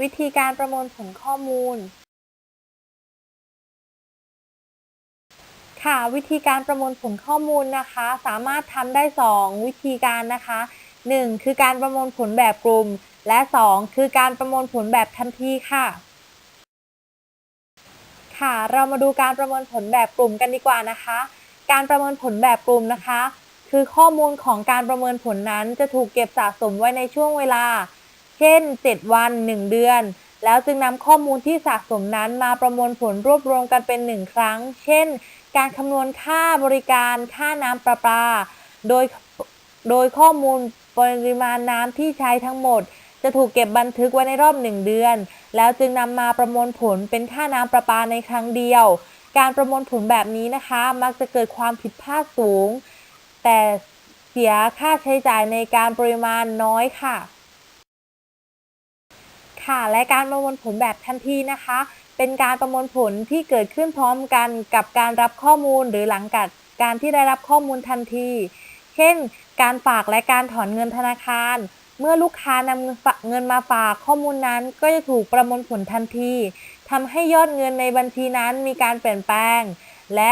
วิธีการประมวลผลข้อมูล ค่ะ วิธีการประมวลผลข้อมูลนะคะ สามารถทำได้ 2 วิธีการนะคะ 1. คือการประมวลผลแบบกลุ่ม และ 2. คือการประมวลผลแบบทันทีค่ะ ค่ะเรามาดูการประมวลผลแบบกลุ่มกันดีกว่านะคะ การประเมินผลแบบกลุ่มนะคะ คือข้อมูลของการประเมินผลนั้นจะถูกเก็บสะสมไว้ในช่วงเวลา ช่น 7 วัน 1 เดือน แล้วจึงนำข้อมูลที่สะสมนั้นมาประมวลผลรวบรวมกันเป็น1ครั้ง เช่น การคำนวณค่าบริการ ค่าน้ำประปา โดย โดยข้อมูลปริมาณน้ำที่ใช้ทั้งหมด จะถูกเก็บบันทึกไว้ในรอบ1เดือน แล้วจึงนำมาประมวลผลเป็นค่าน้ำประปาในครั้งเดียว การประมวลผลแบบนี้นะคะ มักจะเกิดความผิดพลาดสูง แต่เสียค่าใช้จ่ายในการปริมาณน้อยค่ะ ค่ะและการประมวลผลแบบทันทีนะคะ เป็นการประมวลผลที่เกิดขึ้นพร้อมกันกับการรับข้อมูลหรือหลังจากการที่ได้รับข้อมูลทันที เช่น การฝากและการถอนเงินธนาคาร เมื่อลูกค้านำเงินฝากเงินมาฝากข้อมูลนั้นก็จะถูกประมวลผลทันทีทำให้ยอดเงินในบัญชีนั้นมีการเปลี่ยนแปลง และ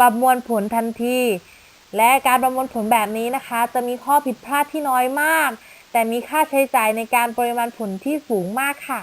ประมวลผลทันที และการประมวลผลแบบนี้นะคะ จะมีข้อผิดพลาดที่น้อยมาก แต่มีค่าใช้จ่ายในการปริมาณผลที่สูงมากค่ะ